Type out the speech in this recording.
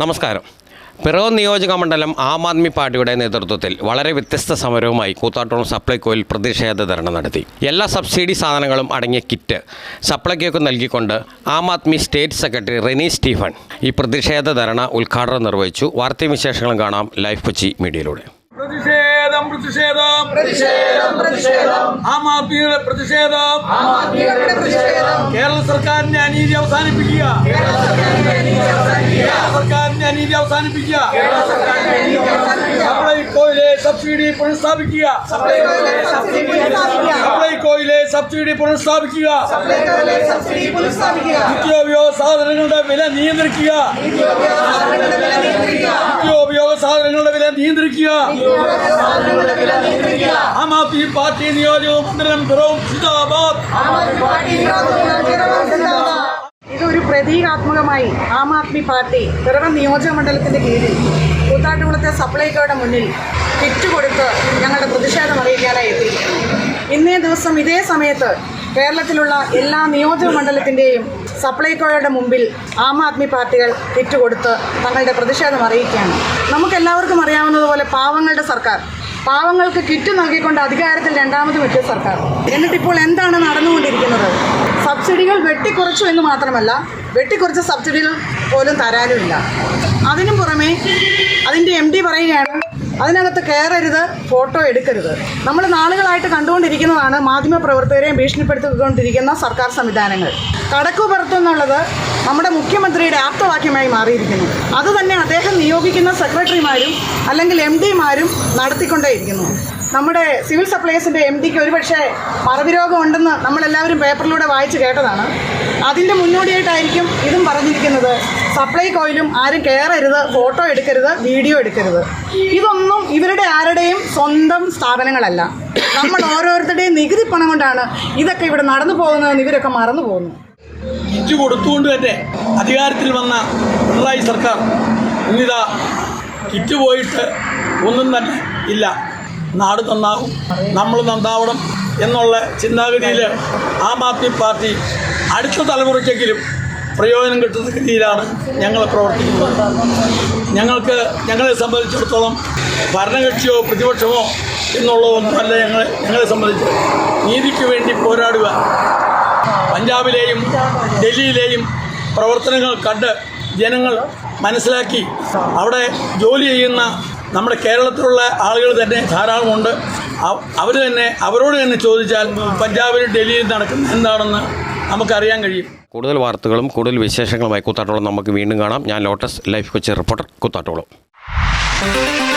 നമസ്കാരം. പിറവം നിയോജക മണ്ഡലം ആം ആദ്മി പാർട്ടിയുടെ നേതൃത്വത്തിൽ വളരെ വ്യത്യസ്ത സമരവുമായി കൂത്താട്ടോളം സപ്ലൈകോയിൽ പ്രതിഷേധ ധർണ നടത്തി. എല്ലാ സബ്സിഡി സാധനങ്ങളും അടങ്ങിയ കിറ്റ് സപ്ലൈകോയ്ക്ക് നൽകിക്കൊണ്ട് ആം ആദ്മി സ്റ്റേറ്റ് സെക്രട്ടറി റെനി സ്റ്റീഫൻ ഈ പ്രതിഷേധ ധർണ ഉദ്ഘാടനം നിർവഹിച്ചു. വാർത്താവിശേഷങ്ങളും കാണാം ലൈഫ് കൊച്ചി മീഡിയയിലൂടെ. പ്രതിഷേധം. പ്രതിഷേധം പ്രതിഷേധം. പ്രതിഷേധം. ആം ആദ്മിയുടെ പ്രതിഷേധം. കേരള സർക്കാരിന്റെ അനീതി അവസാനിപ്പിക്കുക. കേരള സർക്കാരിന്റെ അനീതി അവസാനിപ്പിക്കുക. സപ്ലൈകോയിലെ സബ്സിഡി പുനഃസ്ഥാപിക്കുക. സപ്ലൈകോയിലെ സബ്സിഡി പുനഃസ്ഥാപിക്കുക. നിത്യോപയോഗ സാധനങ്ങളുടെ വില നിയന്ത്രിക്കുക. നിത്യോപയോഗ സാധനങ്ങളുടെ വില നിയന്ത്രിക്കുക. ആം ആദ്മി പാർട്ടി നിയോജക മണ്ഡലം പിറവും സിന്ദാബാദ് ഇതൊരു പ്രതീകാത്മകമായി ആം ആദ്മി പാർട്ടി പിറവം നിയോജക മണ്ഡലത്തിന്റെ കീഴിൽ കൂത്താട്ടുകുളത്തെ സപ്ലൈകോയുടെ മുന്നിൽ കിറ്റ് കൊടുത്ത് ഞങ്ങളുടെ പ്രതിഷേധം അറിയിക്കാനായി എത്തി ഇന്നേ ദിവസം ഇതേ സമയത്ത് കേരളത്തിലുള്ള എല്ലാ നിയോജക മണ്ഡലത്തിന്റെയും സപ്ലൈകോയുടെ മുമ്പിൽ ആം ആദ്മി പാർട്ടികൾ വിറ്റുകൊടുത്ത് തങ്ങളുടെ പ്രതിഷേധം അറിയിക്കുകയാണ്. നമുക്കെല്ലാവർക്കും അറിയാവുന്നതുപോലെ പാവങ്ങളുടെ സർക്കാർ. പാവങ്ങൾക്ക് കിറ്റ് നൽകിക്കൊണ്ട് അധികാരത്തിൽ രണ്ടാമതും എത്തിയ സർക്കാർ. എന്നിട്ടിപ്പോൾ എന്താണ് നടന്നുകൊണ്ടിരിക്കുന്നത്? സബ്സിഡികൾ വെട്ടിക്കുറച്ചു എന്ന് മാത്രമല്ല വെട്ടിക്കുറച്ച സബ്സിഡികൾ പോലും തരാനുമില്ല. അതിനും പുറമെ അതിന്റെ എം ഡി പറയുകയാണ് അതിനകത്ത് കയറരുത് ഫോട്ടോ എടുക്കരുത്. നമ്മൾ നാളുകളായിട്ട് കണ്ടുകൊണ്ടിരിക്കുന്നതാണ് മാധ്യമ മാധ്യമപ്രവർത്തകരെയും ഭീഷണിപ്പെടുത്തിക്കൊണ്ടിരിക്കുന്ന സർക്കാർ സംവിധാനങ്ങൾ. കടക്കു പുറത്തെന്നുള്ളത് നമ്മുടെ മുഖ്യമന്ത്രിയുടെ ആപ്തവാക്യമായി മാറിയിരിക്കുന്നു. അതുതന്നെ അദ്ദേഹം നിയോഗിക്കുന്ന സെക്രട്ടറിമാരും അല്ലെങ്കിൽ എം ഡിമാരും നടത്തിക്കൊണ്ടേയിരിക്കുന്നു. നമ്മുടെ സിവിൽ സപ്ലൈസിന്റെ എം ഡിക്ക് ഒരുപക്ഷെ ഉണ്ടെന്ന് നമ്മളെല്ലാവരും പേപ്പറിലൂടെ വായിച്ച് കേട്ടതാണ്. അതിന്റെ മുന്നോടിയായിട്ടായിരിക്കും ഇതും പറഞ്ഞിരിക്കുന്നത്. സപ്ലൈകോയിലും ആരും കയറരുത് ഫോട്ടോ എടുക്കരുത് വീഡിയോ എടുക്കരുത്. ഇതൊന്നും ഇവരുടെ ആരുടെയും സ്വന്തം സ്ഥാപനങ്ങളല്ല. നമ്മൾ ഓരോരുത്തരുടെയും നികുതി പണം കൊണ്ടാണ് ഇതൊക്കെ ഇവിടെ നടന്നു പോകുന്നതെന്ന് ഇവരൊക്കെ മറന്നു പോകുന്നു. ഇഞ്ചു കൊടുത്തുകൊണ്ട് തന്നെ അധികാരത്തിൽ വന്ന പിണറായി സർക്കാർ ഇന്നിതാ കിറ്റ് പോയിട്ട് ഒന്നും തന്നെ ഇല്ല. നാട് നന്നാവും നമ്മൾ നന്നാവണം എന്നുള്ള ചിന്താഗതിയിൽ ആം ആദ്മി പാർട്ടി അടുത്ത തലമുറയ്ക്കെങ്കിലും പ്രയോജനം കിട്ടുന്ന രീതിയിലാണ് ഞങ്ങൾ പ്രവർത്തിക്കുന്നത്. ഞങ്ങൾക്ക് ഞങ്ങളെ സംബന്ധിച്ചിടത്തോളം ഭരണകക്ഷിയോ പ്രതിപക്ഷമോ എന്നുള്ളതൊന്നുമല്ല ഞങ്ങളെ ഞങ്ങളെ സംബന്ധിച്ച് നീതിക്ക് വേണ്ടി പോരാടുക. പഞ്ചാബിലെയും ഡൽഹിയിലെയും പ്രവർത്തനങ്ങൾ കണ്ട് ജനങ്ങൾ മനസ്സിലാക്കി അവിടെ ജോലി ചെയ്യുന്ന നമ്മുടെ കേരളത്തിലുള്ള ആളുകൾ തന്നെ ധാരാളമുണ്ട് അവർ തന്നെ അവരോട് തന്നെ ചോദിച്ചാൽ പഞ്ചാബിലും ഡൽഹിയിലും നടക്കുന്ന എന്താണെന്ന് നമുക്കറിയാൻ കഴിയും. കൂടുതൽ വാർത്തകളും കൂടുതൽ വിശേഷങ്ങളുമായി കൂത്താട്ടോളം നമുക്ക് വീണ്ടും കാണാം. ഞാൻ Lotus Life Kochi reporter Koothattukulam.